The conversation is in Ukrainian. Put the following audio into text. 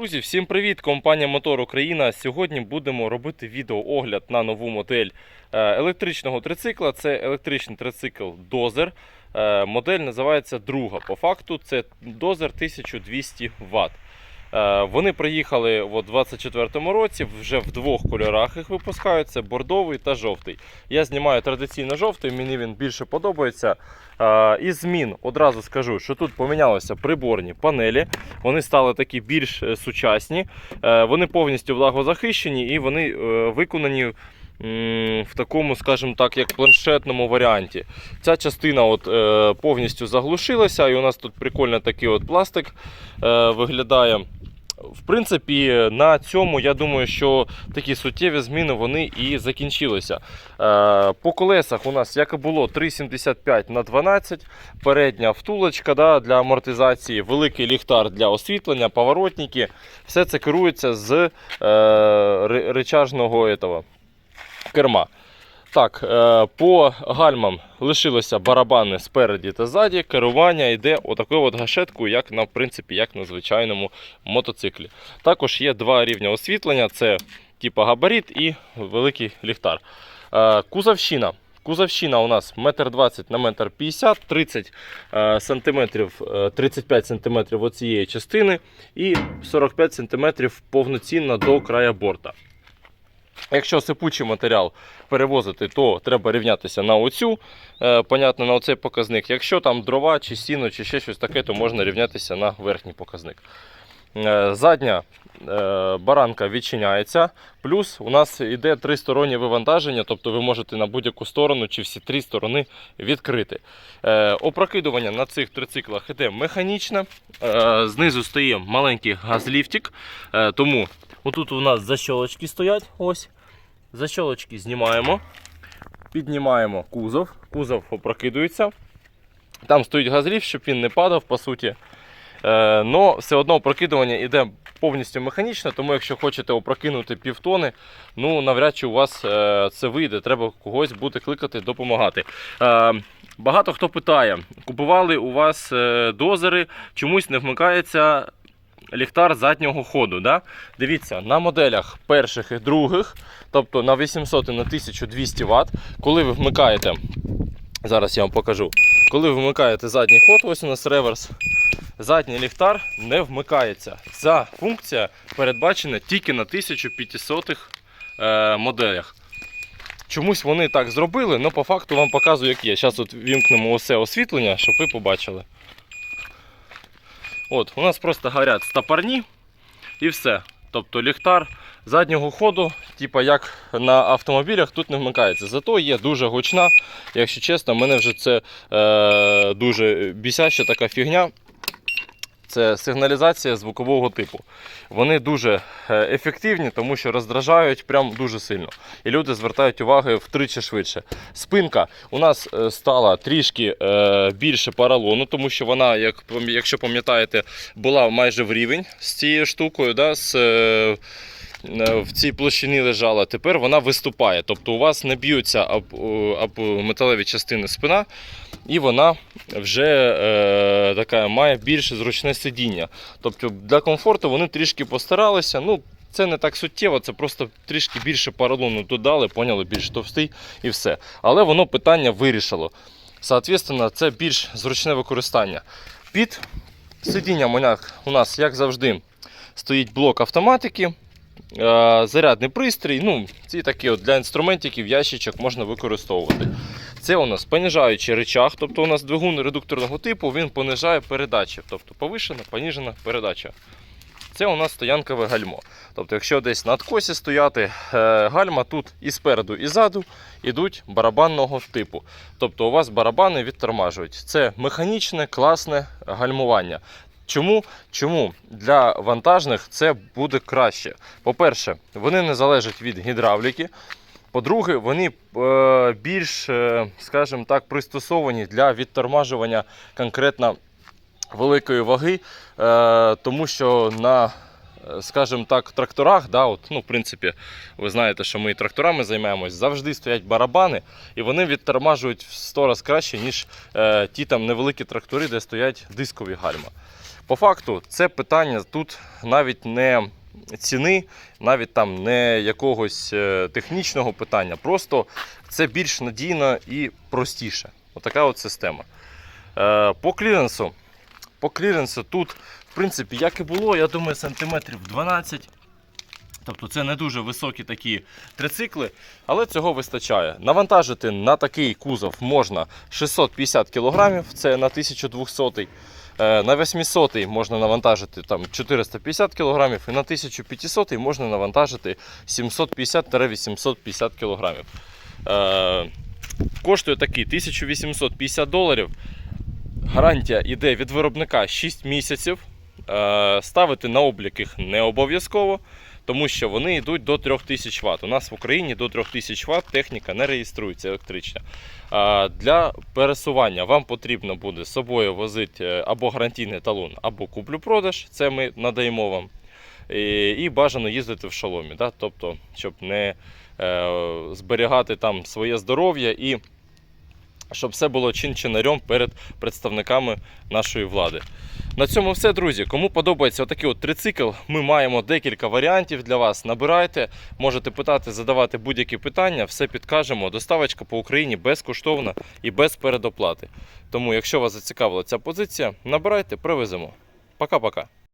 Друзі, всім привіт! Компанія Мотор Україна. Сьогодні будемо робити відеоогляд на нову модель е, електричного трицикла. Це електричний трицикл Дозер. Е, Модель називається друга. По факту це Дозер 1200 Вт. Е, Вони приїхали у 2024 році, вже в двох кольорах їх випускають: це бордовий та жовтий. Я знімаю традиційно жовтий, мені він більше подобається. І Із змін одразу скажу, що тут помінялися приборні панелі. Вони стали такі більш е, сучасні, Е, вони повністю влагозахищені і вони е, виконані в такому, скажімо так, як планшетному варіанті. Ця частина от, е, повністю заглушилася, і у нас тут прикольно такий от пластик е, виглядає. В принципі, на цьому я думаю, що такі суттєві зміни вони і закінчилися. Е, По колесах у нас, як і було, 3,75 на 12, передня втулочка да, для амортизації, великий ліхтар для освітлення, поворотники. Все це керується з е, речажного этого, керма. Так, е, по гальмам лишилися барабани спереді та ззаді. Керування йде отакою от гашеткою, як на, в принципі, як на звичайному мотоциклі. Також є два рівня освітлення: це типу габарит і великий ліхтар. Е, Кузовщина. Кузовщина у нас 1,20 на 1,50 30 е, сантиметрів, е, 35 см оцієї частини і 45 см повноцінно до края борта. Якщо сипучий матеріал перевозити, то треба рівнятися на оцю, е, понятно, на оцей показник. Якщо там дрова чи сіно, чи ще щось таке, то можна рівнятися на верхній показник. Е, Задня е, баранка відчиняється. Плюс у нас йде тристороннє вивантаження, тобто ви можете на будь-яку сторону чи всі три сторони відкрити. Е, Опрокидування на цих трициклах йде механічне. Знизу стає маленький газліфтик, тому отут у нас защолочки стоять. Ось. Защолочки знімаємо, піднімаємо кузов, кузов опрокидується. Там стоїть газліфт, щоб він не падав, по суті. Е, но все одно опрокидування йде повністю механічно, тому якщо хочете опрокинути півтони, ну навряд чи у вас е, це вийде. Треба когось буде кликати, допомагати. Е, багато хто питає: купували у вас дозери, чомусь не вмикається ліхтар заднього ходу. Да? Дивіться, на моделях перших і других, тобто на 800 і на 1200 Вт, коли ви вмикаєте, зараз я вам покажу, коли ви вмикаєте задній ход, ось у нас реверс, задній ліхтар не вмикається. Ця функція передбачена тільки на 1500 е, моделях. Чомусь вони так зробили, але по факту вам показую, як є. Зараз вімкнемо усе освітлення, щоб ви побачили. От, у нас просто горять стопорні і все. Тобто ліхтар заднього ходу, типа як на автомобілях, тут не вмикається. Зато є дуже гучна. Якщо чесно, мене вже це е, дуже бісяща така фігня. Це сигналізація звукового типу. Вони дуже е, ефективні, тому що роздражають прям дуже сильно. І люди звертають увагу втричі швидше. Спинка у нас е, стала трішки е, більше поролону, тому що вона, як, якщо пам'ятаєте, була майже в рівень з цією штукою. Да, з, в цій площині лежала, тепер вона виступає. Тобто у вас не б'ються об, об металеві частини спина, і вона вже е, така має більш зручне сидіння. Тобто для комфорту вони трішки постаралися. Ну, це не так суттєво, це просто трішки більше поролону додали, поняли, більш товстий і все. Але воно питання вирішило. Соответственно, це більш зручне використання. Під сидінням у нас, як завжди, стоїть блок автоматики. Е, Зарядний пристрій, ну, ці такі от для інструментиків, ящичок можна використовувати. Це у нас понижаючий речах, тобто у нас двигун редукторного типу, він понижає передачі, тобто повишена, поніжена передача. Це у нас стоянкове гальмо. Тобто, якщо десь на откосі стояти, е, гальма тут і спереду, і ззаду йдуть барабанного типу. Тобто у вас барабани відтормажують. Це механічне, класне гальмування. Чому? Чому для вантажних це буде краще? По-перше, вони не залежать від гідравліки. По-друге, вони е, більш, е, скажімо так, пристосовані для відтормажування конкретно великої ваги, е, тому що на, скажімо так, тракторах, да, от, ну, в принципі, ви знаєте, що ми і тракторами займаємось, завжди стоять барабани, і вони відтормажують в 100 разів краще, ніж е, ті там невеликі трактори, де стоять дискові гальма. По факту, це питання тут навіть не ціни, навіть там не якогось е, технічного питання. Просто це більш надійно і простіше. Отака от система. Е, По кліренсу. По кліренсу тут, в принципі, як і було, я думаю, сантиметрів 12. Тобто це не дуже високі такі трицикли, але цього вистачає. Навантажити на такий кузов можна 650 кг, це на 1200 Е, На 800 можна навантажити там 450 кг і на 1500 можна навантажити 750-850 кг. Е, Коштує такий 1850 доларів. Гарантія йде від виробника 6 місяців. Е, Ставити на облік їх не обов'язково, тому що вони йдуть до 3000 Вт. У нас в Україні до 3000 Вт техніка не реєструється електрична. Для пересування вам потрібно буде з собою возити е, або гарантійний талон, або куплю-продаж. Це ми надаємо вам. І, і бажано їздити в шоломі, да? тобто, щоб не е, зберігати там своє здоров'я і щоб все було чин-чинарем перед представниками нашої влади. На цьому все, друзі. Кому подобається отакий от трицикл, ми маємо декілька варіантів для вас. Набирайте, можете питати, задавати будь-які питання, все підкажемо. Доставочка по Україні безкоштовна і без передоплати. Тому, якщо вас зацікавила ця позиція, набирайте, привеземо. Пока-пока.